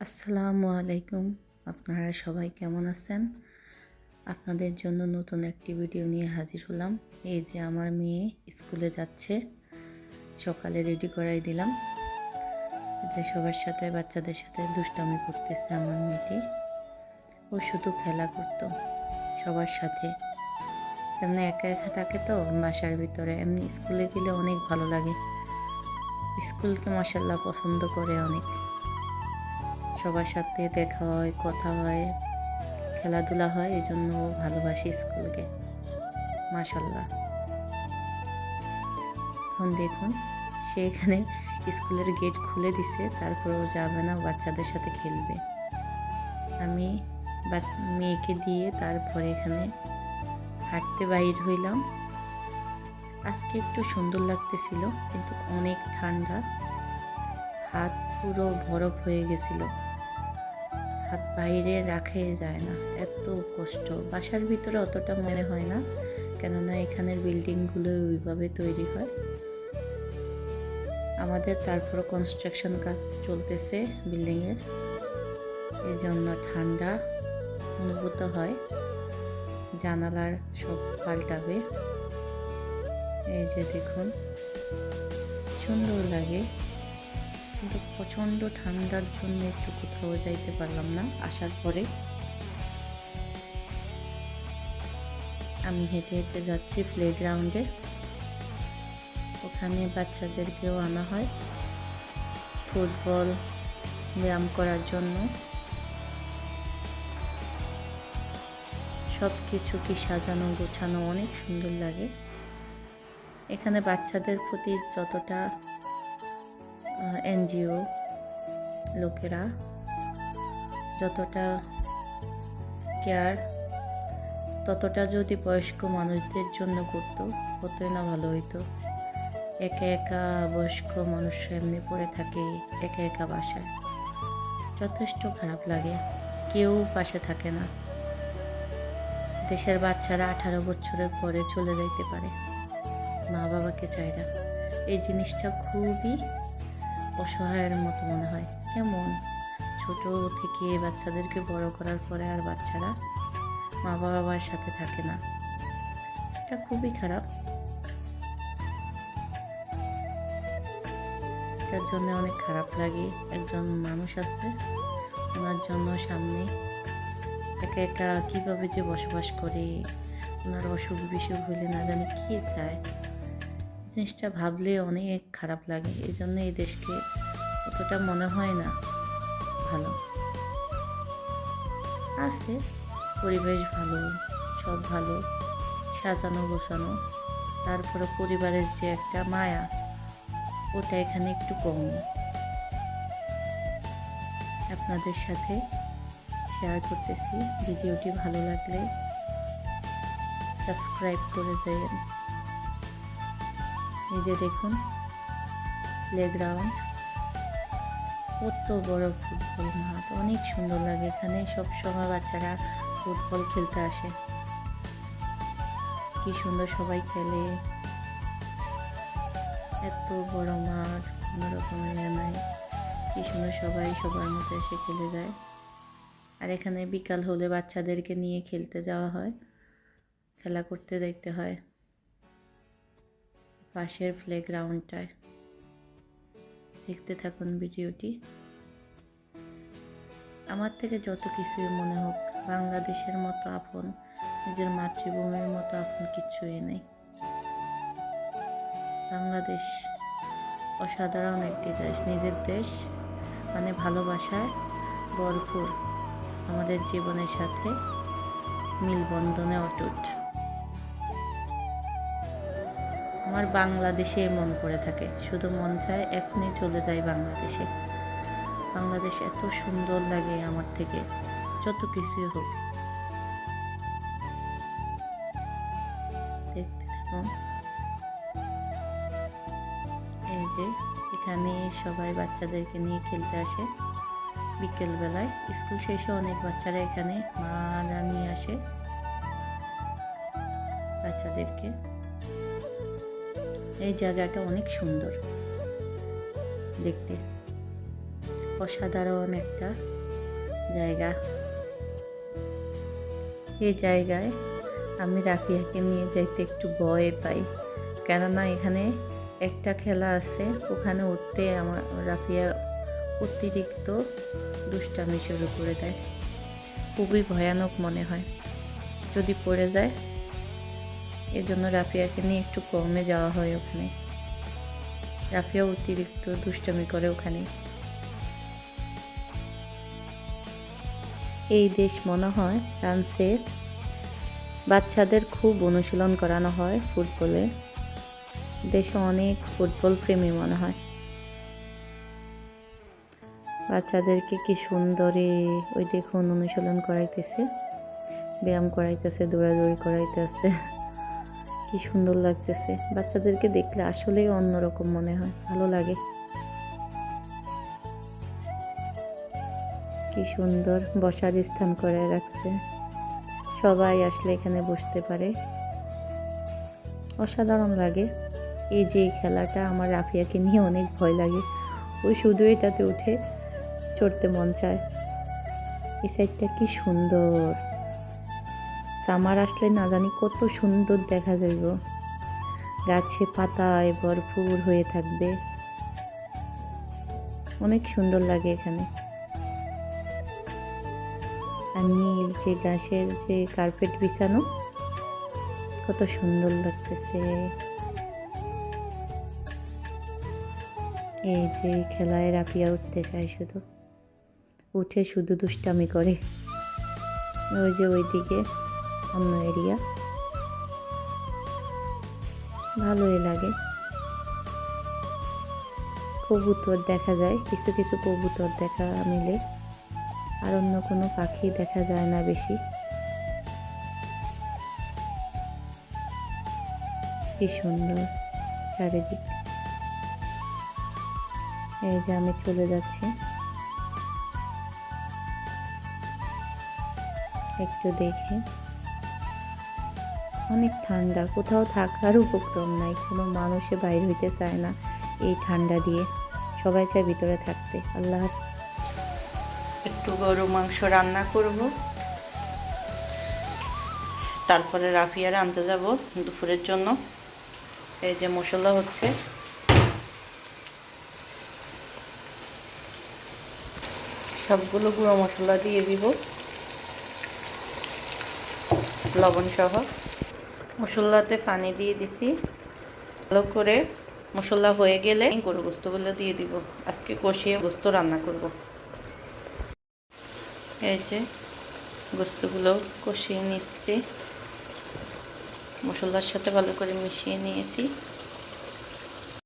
আসসালামু আলাইকুম। আপনারা সবাই কেমন আছেন? আপনাদের জন্য নতুন একটি ভিডিও নিয়ে হাজির হলাম। এই যে আমার মেয়ে স্কুলে যাচ্ছে। সকালে রেডি করাই দিলাম। এতে সবার সাথে, বাচ্চাদের সাথে দুষ্টামি করতেছে আমার মেয়েটি। ও শুধু খেলা করতো, সবার সাথে। এমনি একা একা থাকে তো, বাসার ভিতরে। এমনি স্কুলে গেলে অনেক ভালো লাগে। স্কুলকে মাসাল্লাহ পছন্দ করে অনেক। সবার সাথে দেখা হয়, কথা হয়, খেলাধুলা হয় এই জন্য ভালোবাসি স্কুলকে। মাশাল্লাহ। এখন দেখুন, সে এখানে স্কুলের গেট খুলে দিছে, তারপর ও যাবে না, বাচ্চাদের সাথে খেলবে। আমি মেয়েকে দিয়ে তারপরে এখানে হাঁটতে বাইর হইলাম। আজকে একটু সুন্দর লাগতেছিল, কিন্তু অনেক ঠান্ডা। হাত পুরো বরফ হয়ে গেছিল। হাত বাইরে রাখে যায় না। এত কষ্ট। বাসার ভিতরে অতটা মনে হয় না, কেননা এখানের বিল্ডিংগুলো ওইভাবে তৈরি হয়। আমাদের তারপর কনস্ট্রাকশন কাজ চলতেছে বিল্ডিংয়ের। এই জন্য ঠান্ডা অনুভূত হয়। জানালার সব পাল্টাবে। এই যে দেখুন, সুন্দর লাগে। কিন্তু প্রচণ্ড ঠান্ডার জন্য একটু কোথাও যাইতে পারলাম না। আসার পরে আমি হেঁটে হেঁটে যাচ্ছি প্লে গ্রাউন্ডে ওখানে বাচ্চাদেরকেও আনা হয় ফুটবল ব্যায়াম করার জন্য। সব কিছু কি সাজানো গোছানো অনেক সুন্দর লাগে। এখানে বাচ্চাদের প্রতি যতটা এনজিও লোকেরা যতটা কেয়ার, ততটা যদি বয়স্ক মানুষদের জন্য করতো, কতই না ভালো হইতো। একা একা বয়স্ক মানুষ এমনি পড়ে থাকে, একা একা বাসায়। যথেষ্ট খারাপ লাগে, কেউ পাশে থাকে না। দেশের বাচ্চারা আঠারো বছরের পরে চলে যাইতে পারে মা বাবাকে চায় না। এই জিনিসটা খুবই অসহায়ের মতো মনে হয়। কেমন? ছোট থেকে বাচ্চাদেরকে বড় করার পরে আর বাচ্চারা মা বাবার সাথে থাকে না। এটা খুবই খারাপ। যার জন্য অনেক খারাপ লাগে। একজন মানুষ আছে, ওনার জন্য সামনে একা একা কীভাবে যে বসবাস করে, ওনার অসুখ বিসুখ হলে না জানি কী চায়। জিনিসটা ভাবলে অনেক খারাপ লাগে। এই জন্য এই দেশকে অতটা মনে হয় না ভালো। আছে পরিবেশ ভালো, সব ভালো, সাজানো গোছানো, তারপরে পরিবারের যে একটা মায়া, ওটা এখানে একটু কম। আপনাদের সাথে শেয়ার করতেছি। ভিডিওটি ভালো লাগলে সাবস্ক্রাইব করে যাবেন এই দেখুন প্লেগ্রাউন্ড কত বড় ফুটবল মাঠ, অনেক সুন্দর লাগে এখানে। সব সময় বাচ্চারা ফুটবল খেলতে আসে। কি সুন্দর সবাই খেলে। এত বড় মাঠ, কোনো রকমের ইয়ে নাই। কি সুন্দর সবাই সবার মতো এসে খেলে যায়। আর এখানে বিকাল হলে বাচ্চাদেরকে নিয়ে খেলতে যাওয়া হয়। খেলা করতে দেখতে হয়। পাশের প্লেগ্রাউন্ডটায় দেখতে থাকুন ভিডিওটি। আমার থেকে যত কিছুই মনে হোক, বাংলাদেশের মতো আপন, নিজের মাতৃভূমির মতো আপন কিছুই নেই। বাংলাদেশ অসাধারণ একটি দেশ, নিজের দেশ মানে ভালোবাসায় ভরপুর। আমাদের জীবনের সাথে মিলবন্ধনে অটুট। আমার বাংলাদেশে মন করে থাকে। শুধু মন চায় এখনই চলে যাই বাংলাদেশে। বাংলাদেশ এত সুন্দর লাগে আমার থেকে, যত কিছুই হোক। দেখতে এই যে, এখানে সবাই বাচ্চাদেরকে নিয়ে খেলতে আসে। বিকেলবেলায় স্কুল শেষে অনেক বাচ্চারা এখানে মারা নিয়ে আসে। বাচ্চাদেরকে এই জায়গাটা অনেক সুন্দর দেখতে। অসাধারণ একটা জায়গা। এই জায়গায় আমি রাফিয়াকে নিয়ে যেতে একটু ভয় পাই। কেননা এখানে একটা খেলা আছে, ওখানে উঠতে আমার রাফিয়া অতিরিক্ত দুষ্টামি শুরু করে দেয়। খুবই ভয়ানক মনে হয়। যদি পড়ে যায় এজন্য রাফিয়াকে নিয়ে একটু কমে যাওয়া হয় ওখানে। রাফিয়া অতিরিক্ত দুষ্টমি করে ওখানে। এই দেশ মনে হয় ফ্রান্সে বাচ্চাদের খুব অনুশীলন করানো হয় ফুটবলে। দেশে অনেক ফুটবল প্রেমী মনে হয়। বাচ্চাদেরকে কি সুন্দরে ওই দেখুন অনুশীলন করাইতেছে, ব্যায়াম করাইতেছে, দৌড়াদৌড়ি করাইতেছে। কি সুন্দর লাগতেছে। বাচ্চাদেরকে দেখলে আসলেই অন্যরকম মনে হয়, ভালো লাগে। কি সুন্দর বসার স্থান করে রাখছে। সবাই আসলে এখানে বসতে পারে। অসাধারণ লাগে। এই যে খেলাটা আমার রাফিয়াকে নিয়ে অনেক ভয় লাগে। ওই শুধু এটাতে উঠে চড়তে মন চায়। এই সাইডটা কি সুন্দর। সামার আসলে না জানি কত সুন্দর দেখা যাইব। গাছে পাতায় ভরপুর হয়ে থাকবে। অনেক সুন্দর লাগে এখানে। আর নীল যে ঘাসের যে কার্পেট বিছানো, কত সুন্দর লাগতেছে। এই যে খেলায় রাফিয়া উঠতে চায় শুধু। উঠে শুধু দুষ্টামি করে। ওই যে ওইদিকে। অন্য এরিয়া। ভালোই লাগে। কবুতর দেখা যায়, কিছু কিছু কবুতর দেখা মিলে, আর অন্য কোনো পাখি দেখা যায় না বেশি। কি সুন্দর চারিদিক। এই যে আমি চলে যাচ্ছি। একটু দেখে। অনেক ঠান্ডা, কোথাও থাকার উপক্রম নাই, কোনো মানুষে বাইর হইতে চায় না এই ঠান্ডা দিয়ে। সবাই চায় ভিতরে থাকতে। আল্লাহ একটু গরু মাংস রান্না করব। তারপরে রাফিয়ার আনতে যাব দুপুরের জন্য। এই যে মশলা হচ্ছে। সবগুলো গুঁড়ো মশলা দিয়ে দিব। লবণ সহ মশলাতে পানি দিয়ে দিছি। ভালো করে মশলা হয়ে গেলে গরু গোস্তগুলো দিয়ে দিব। আজকে কষিয়ে গোস্ত রান্না করব। এই যে গোস্তগুলো কষিয়ে নিচ্ছি। মশলার সাথে ভালো করে মিশিয়ে নিয়েছি।